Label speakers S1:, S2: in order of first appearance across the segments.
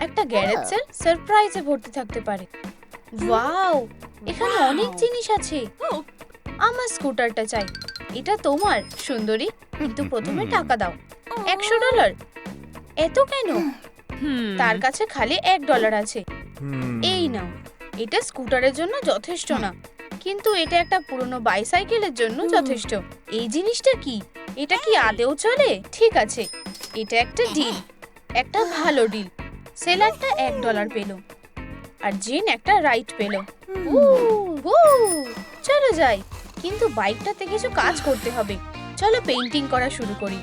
S1: একটা garage sell সারপ্রাইজে ভর্তি থাকতে পারে। ওয়াও। এখানে অনেক জিনিস আছে। আমার স্কুটারটা চাই। এটা তোমার সুন্দরী। কিন্তু প্রথমে টাকা দাও। একশো ডলার। এত কেন? তার কাছে খালি এক ডলার আছে। এই নাও। এটা স্কুটারের জন্য যথেষ্ট না। কিন্তু এটা একটা পুরনো বাইসাইকেলের জন্য যথেষ্ট। এই জিনিসটা কি? এটা কি আদেও চলে? ঠিক আছে। এটা একটা ডিল। একটা ভালো ডিল। সেলারটা এক ডলার পেল। আর জেন একটা রাইট পেল। চলো যাই। কিন্তু বাইকটাতে কিছু কাজ করতে হবে। চলো পেন্টিং করা শুরু করি।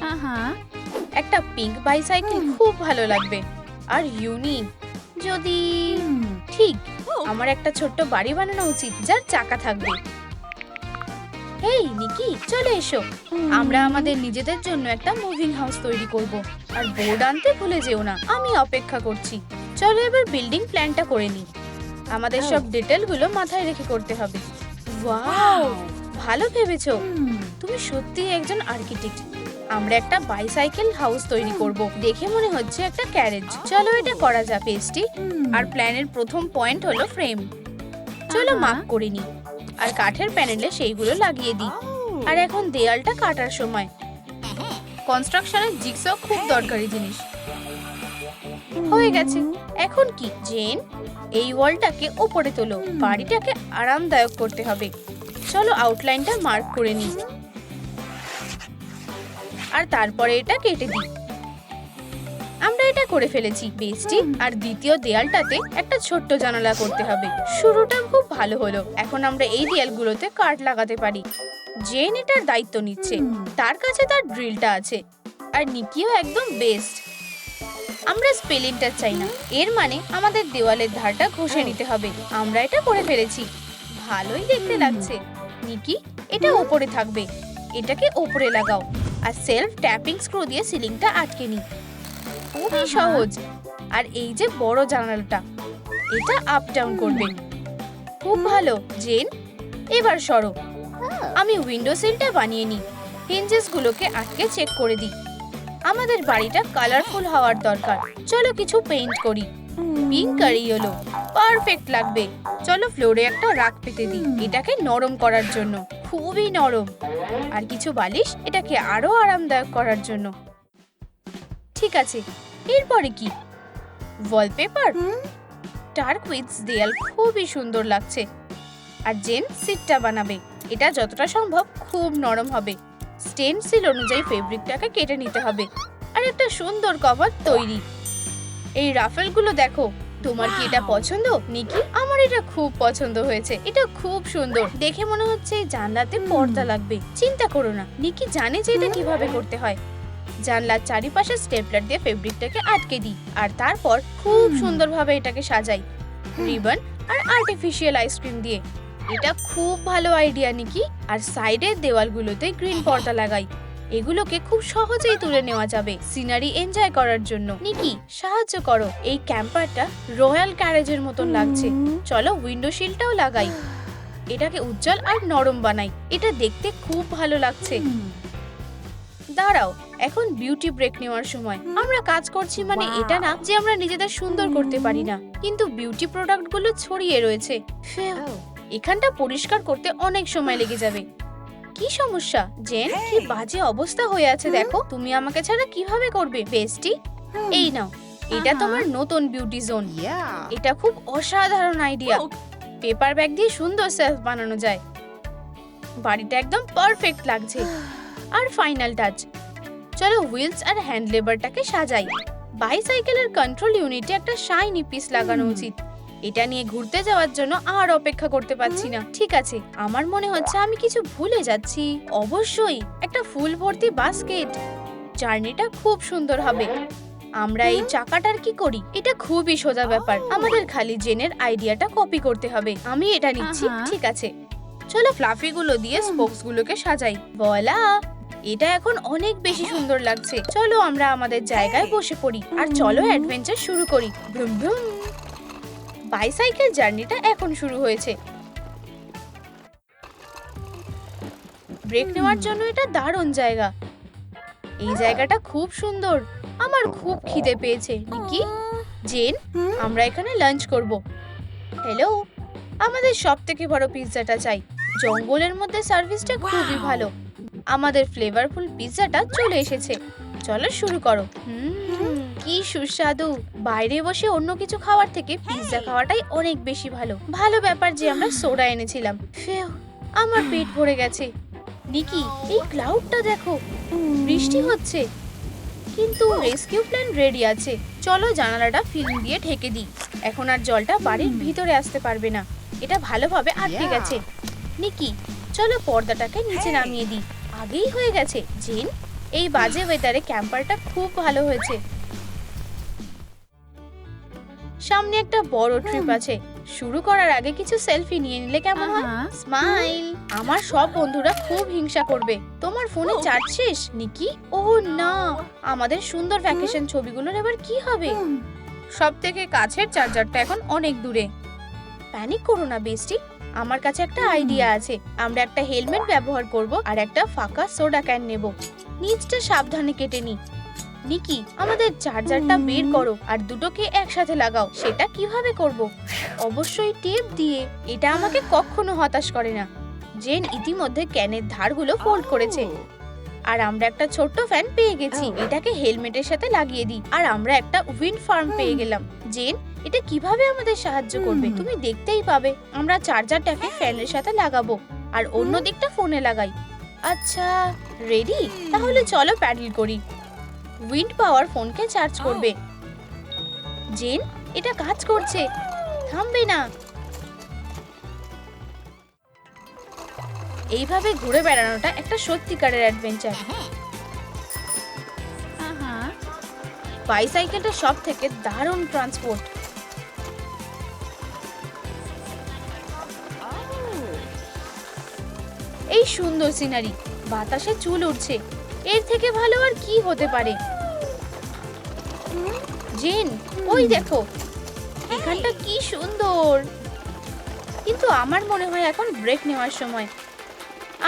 S1: একটা পিঙ্ক বাইসাইকেল খুব ভালো লাগবে। আর ইউনিক। যদি ঠিক। আমার একটা ছোট্ট বাড়ি বানানো উচিত যার চাকা থাকবে। হেই নিকি চলে এসো। আমরা আমাদের নিজেদের জন্য একটা মুভিং হাউস তৈরি করব। আর বোর্ড আনতে ভুলে যেও না আমি অপেক্ষা করছি। চলো এবার বিল্ডিং প্ল্যানটা করে নিই। আমাদের সব ডিটেলগুলো মাথায় রেখে করতে হবে। ওয়াও ভালো ভেবেছো। তুমি সত্যিই একজন আর্কিটেক্ট আমরা একটা বাইসাইকেল হাউস তৈরি করব। দেখে মনে হচ্ছে একটা ক্যারেজ চলো এটা করা যাক পেস্টি আর প্ল্যানের প্রথম পয়েন্ট হলো ফ্রেম চলো। মাপ করে নিই। আর কাঠের প্যানেলে সেইগুলো লাগিয়ে দিই। আর এখন দেয়ালটা কাটার সময়। কনস্ট্রাকশনের জিগস খুব দরকারি জিনিস। হয়ে গেছে। এখন কি? জেন এই ওয়ালটাকে ওপরে তোলো। বাড়িটাকে আরামদায়ক করতে হবে। চলো আউটলাইনটা মার্ক করে নিই। আর তারপরে এটা কেটে দিই। আমরা এটা করে ফেলেছি বেস্টি। আর দ্বিতীয় দেয়ালটাতে একটা ছোট্ট জানালা করতে হবে। শুরুটা খুব ভালো হলো। এখন আমরা এই দেয়ালগুলোতে কাঠ লাগাতে পারি। জেন এটার দায়িত্ব নিচ্ছে। তার কাছে তার ড্রিলটা আছে। আর নিকিও একদম বেস্ট। আমরা স্পেলিংটা চাই না। এর মানে আমাদের দেওয়ালের ধারটা ঘষে নিতে হবে। আমরা এটা করে ফেলেছি। ভালোই দেখতে লাগছে। নিকি এটা ওপরে থাকবে। এটাকে ওপরে লাগাও। আর সেলফ ট্যাপিং স্ক্রু দিয়ে সিলিংটা আটকে নি খুবই সহজ। আর এই যে বড় জানালাটা, এটা আপ ডাউন করবে। খুব ভালো, জেন। এবার সরো। আমি উইন্ডো সিলটা বানিয়ে নিই। হিঞ্জেস গুলোকে আটকে চেক করে দিই। আমাদের বাড়িটা কালারফুল হওয়ার দরকার। চলো কিছু পেইন্ট করি। পিঙ্ক আর ইয়েলো পারফেক্ট লাগবে। চলো ফ্লোরে একটা রাগ পেতে দিই। এটাকে নরম করার জন্য। খুবই নরম। আর কিছু বালিশ, এটাকে আরও আরামদায়ক করার জন্য। ঠিক আছে। এরপরে কি? ওয়ালপেপার টার্কুইটস দেয়াল খুবই সুন্দর লাগছে। আর জেন সিটটা বানাবে। এটা যতটা সম্ভব খুব নরম হবে। স্টেনসিল অনুযায়ী ফেব্রিকটাকে কেটে নিতে হবে। আর একটা সুন্দর কভার তৈরি। এই রাফেলগুলো দেখো তোমার কি এটা পছন্দ? নিকি আমার এটা খুব পছন্দ হয়েছে। এটা খুব সুন্দর। দেখে মনে হচ্ছে জানলাতে পর্দা লাগবে। চিন্তা করো না। নিকি জানে যে এটা কীভাবে করতে হয়? জানলার চারিপাশে স্টেপলার দিয়ে ফেব্রিকটাকে আটকে দিই আর তারপর খুব সুন্দরভাবে এটাকে সাজাই। রিবন আর আর্টিফিশিয়াল আইসক্রিম দিয়ে। এটা খুব ভালো আইডিয়া নিকি। আর সাইডের দেওয়ালগুলোতে গ্রিন পর্দা লাগাই। এগুলোকে খুব সহজেই তুলে নেওয়া যাবে সিনারি এনজয় করার জন্য। নিকি সাহায্য করো। এই ক্যাম্পারটা রয়্যাল ক্যারেজের মতন লাগছে। চলো উইন্ডো শিলটাও লাগাই। এটাকে উজ্জ্বল আর নরম বানাই। এটা দেখতে খুব ভালো লাগছে। দাঁড়াও এখন বিউটি ব্রেক নেওয়ার সময়। আমরা কাজ করছি মানে এটা না যে আমরা নিজেদের সুন্দর করতে পারি না। কিন্তু বিউটি প্রোডাক্টগুলো ছড়িয়ে রয়েছে। এখানটা পরিষ্কার করতে অনেক সময় লেগে যাবে। কি সমস্যা? জেন কি বাজে অবস্থা হয়ে আছে দেখো। তুমি আমাকে ছাড়া কীভাবে করবে? বেস্টি এই নাও। এটা তোমার নতুন বিউটি জোন এটা খুব অসাধারণ আইডিয়া পেপার ব্যাগ দিয়ে সুন্দর সেলফ বানানো যায়। বাড়িটা একদম পারফেক্ট লাগছে। আর ফাইনাল টাচ চলো হুইলস আর হ্যান্ড লেবারটাকে সাজাই। বাইসাইকেলের কন্ট্রোল ইউনিটে একটা শাইনি পিস লাগানো উচিত। এটা নিয়ে ঘুরতে যাওয়ার জন্য আর অপেক্ষা করতে পারছি না। ঠিক আছে আমার মনে হচ্ছে আমি কিছু ভুলে যাচ্ছি। অবশ্যই একটা ফুল ভর্তি বাস্কেট জার্নিটা খুব সুন্দর হবে। আমরা এই চাকাটার কি করি? এটা খুবই সোজা ব্যাপার। আমাদের খালি জেনের আইডিয়াটা কপি করতে হবে। আমি এটা নিচ্ছি ঠিক আছে। চলো ফ্লাফি গুলো দিয়ে স্পোকস গুলোকে সাজাই। বলা এটা এখন অনেক বেশি সুন্দর লাগছে। চলো আমরা আমাদের জায়গায় বসে পড়ি। আর চলো অ্যাডভেঞ্চার শুরু করি। Vroom vroom. বাইসাইকেল জার্নিটা এখন শুরু হয়েছে। ব্রেক নেওয়ার জন্য এটা দারুণ জায়গা। এই জায়গাটা খুব সুন্দর। আমার খুব খিদে পেয়েছে। নিকি জেন আমরা এখানে লাঞ্চ করব। হ্যালো আমাদের সব থেকে বড় পিৎজাটা চাই। জঙ্গলের মধ্যে সার্ভিসটা খুবই ভালো। আমাদের ফ্লেভারফুল পিৎজাটা চলে এসেছে। চলো শুরু করো। হুম, কি সুস্বাদু। বাইরে বসে অন্য কিছু খাওয়ার থেকে পিৎজা খাওয়াটাই অনেক বেশি ভালো। ভালো ব্যাপার যে আমরা সোডা এনেছিলাম। ফেউ আমার পেট ভরে গেছে। নিকি এই ক্লাউডটা দেখো। বৃষ্টি হচ্ছে। কিন্তু রেস্কিউ প্ল্যান রেডি আছে। চলো জানালাটা ফিল্ম দিয়ে ঢেকে দিই। এখন আর জলটা বাড়ির ভিতরে আসতে পারবে না। এটা ভালোভাবে আটকে গেছে। নিকি চলো পর্দাটাকে নিচে নামিয়ে দিই। আগেই হয়ে গেছে। জিন এই বাজে ওয়েদারে ক্যাম্পারটা খুব ভালো হয়েছে। সামনে একটা বড় ট্রিপ আছে। শুরু করার আগে কিছু সেলফি নিয়ে নিলে কেমন হয়? স্মাইল আমার সব বন্ধুরা খুব হিংসা করবে। তোমার ফোনে চার্জ শেষ নিকি? ও না। আমাদের সুন্দর ভ্যাকেশন ছবিগুলোর এবার কি হবে? সব থেকে কাছের চার্জারটা এখন অনেক দূরে। প্যানিক করো না বেস্টি আমার কাছে একটা আইডিয়া আছে। আমরা একটা হেলমেট ব্যবহার করব আর একটা ফাঁকা সোডা ক্যান নেব। নিচটা সাবধানে কেটে নি নিকি আমাদের চার্জারটা বের করো আর দুটোকে একসাথে লাগাও। সেটা কীভাবে করব? অবশ্যই টেপ দিয়ে। এটা আমাকে কখনো হতাশ করে না। জেন ইতিমধ্যে ক্যানের ধারগুলো ফোল্ড করেছে। আর আমরা একটা ছোট্ট ফ্যান পেয়ে গেছি. এটাকে হেলমেটের সাথে লাগিয়ে দিই। আর আমরা একটা উইন্ড ফার্ম পেয়ে গেলাম। জেন এটা কীভাবে আমাদের সাহায্য করবে? তুমি দেখতেই পাবে। আমরা চার্জারটাকে ফ্যানের সাথে লাগাবো আর অন্য দিকটা ফোনে লাগাই। আচ্ছা রেডি তাহলে চলো প্যাডেল করি। উইন্ড পাওয়ার ফোনকে চার্জ করবে। জেন এটা কাজ করছে। থামবে না। এইভাবে ঘুরে বেড়ানোটা একটা সত্যিকারের অ্যাডভেঞ্চার। বাইসাইকেলটা সব থেকে দারুণ ট্রান্সপোর্ট এই সুন্দর সিনারি। বাতাসে চুল উঠছে এর থেকে ভালো আর কি হতে পারে? জেন ওই দেখো। এখানটা কি সুন্দর। কিন্তু আমার মনে হয় এখন ব্রেক নেওয়ার সময়।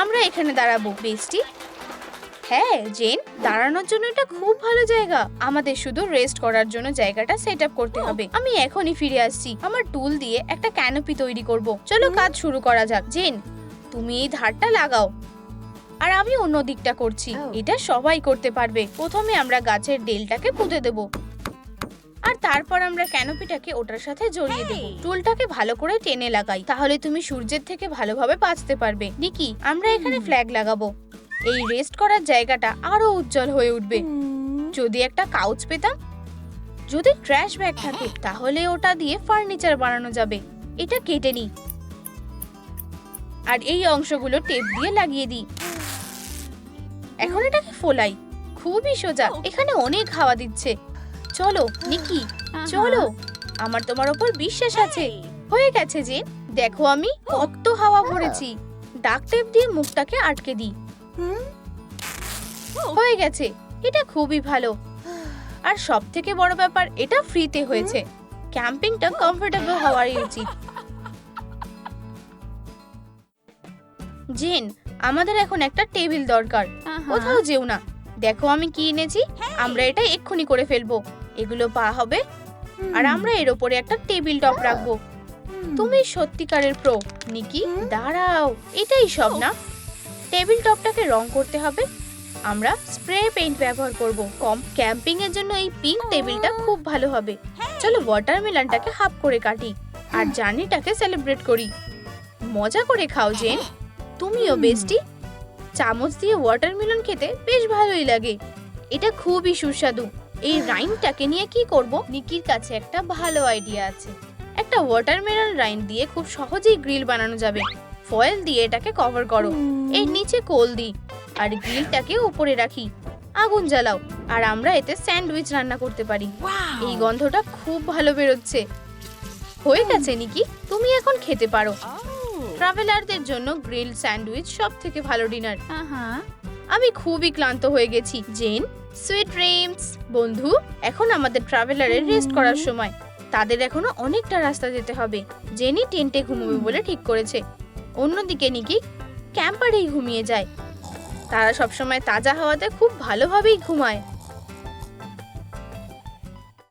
S1: আমরা এখানে দাঁড়াবো বেস্টি। হ্যাঁ জেন দাঁড়ানোর জন্য এটা খুব ভালো জায়গা। আমাদের শুধু রেস্ট করার জন্য জায়গাটা সেট আপ করতে হবে। আমি এখনই ফিরে আসছি। আমার টুল দিয়ে একটা ক্যানোপি তৈরি করব। চলো কাজ শুরু করা যাক। জেন তুমি এই ধারটা লাগাও। আর আমি অন্য দিকটা করছি. এটা সবাই করতে পারবে। প্রথমে আমরা গাছের ডেলটাকে পুঁতে দেব। আর তারপর আমরা ক্যানোপিটাকে ওটার সাথে জড়িয়ে দেব। টুলটাকে ভালো করে টেনে লাগাই। তাহলে তুমি সূর্যের থেকে ভালোভাবে বাঁচতে পারবে। নিকি আমরা এখানে ফ্ল্যাগ লাগাবো। এই রেস্ট করার জায়গাটা আরও উজ্জ্বল হয়ে উঠবে। যদি একটা কাউচ পেতাম যদি ট্র্যাশ ব্যাগ থাকে তাহলে ওটা দিয়ে ফার্নিচার বানানো যাবে। এটা কেটে নি আর এই অংশগুলো টেপ দিয়ে লাগিয়ে দিই। এখন এটাকে ফোলাই। খুবই সোজা। এখানে অনেক হাওয়া দিচ্ছে। চলো নিকি চলো। আমার তোমার ওপর বিশ্বাস আছে। হয়ে গেছে যে দেখো আমি কত হাওয়া ভরেছি। ডাক টেপ দিয়ে মুখটাকে আটকে দিই। হয়ে গেছে। এটা খুবই ভালো। আর সব থেকে বড় ব্যাপার এটা ফ্রিতে হয়েছে। ক্যাম্পিংটা কমফোর্টেবল হওয়ারই উচিত। জেন আমাদের এখন একটা টেবিল দরকার। কোথাও যেও না। দেখো আমি কি এনেছি। আমরা এটা এক্ষুনি করে ফেলব। এগুলো পা হবে। আর আমরা এর ওপরে একটা টেবিল টপ রাখব। তুমি সত্যিকারের প্রো নিকি। দাঁড়াও এটাই সব না? টেবিল টপটাকে রং করতে হবে। আমরা স্প্রে পেইন্ট ব্যবহার করব। কম ক্যাম্পিং এর জন্য এই পিঙ্ক টেবিলটা খুব ভালো হবে। চলো ওয়াটারমেলনটাকে হাফ করে কাটি। আর জার্নিটাকে সেলিব্রেট করি। মজা করে খাও জেন। তুমিও। বেস্টি। চামচ দিয়ে ওয়াটারমেলন খেতে বেশ ভালোই লাগে। এটা খুবই সুস্বাদু। এই রাইনটাকে নিয়ে কি করব? নিকির কাছে একটা ভালো আইডিয়া আছে। একটা ওয়াটারমেলন রাইন দিয়ে খুব সহজেই গ্রিল বানানো যাবে। ফয়েল দিয়ে এটাকে কভার করো। এর নিচে কোল দিই। আর গ্রিলটাকে উপরে রাখি। আগুন জ্বালাও। আর আমরা এতে স্যান্ডউইচ রান্না করতে পারি। এই গন্ধটা খুব ভালো বেরোচ্ছে। হয়ে গেছে নিকি। তুমি এখন খেতে পারো. ট্রাভেলারদের জন্য গ্রিল স্যান্ডউইচ সব থেকে ভালো ডিনার। আমি খুবই ক্লান্ত হয়ে গেছি। জেন সুইট ড্রিমস বন্ধু এখন আমাদের ট্রাভেলারের রেস্ট করার সময়। তাদের এখনও অনেকটা রাস্তা যেতে হবে। জেনি টেন্টে ঘুমোবে বলে ঠিক করেছে। অন্যদিকে নিকি ক্যাম্পারেই ঘুমিয়ে যায়। তারা সবসময় তাজা হাওয়াতে খুব ভালোভাবেই ঘুমায়।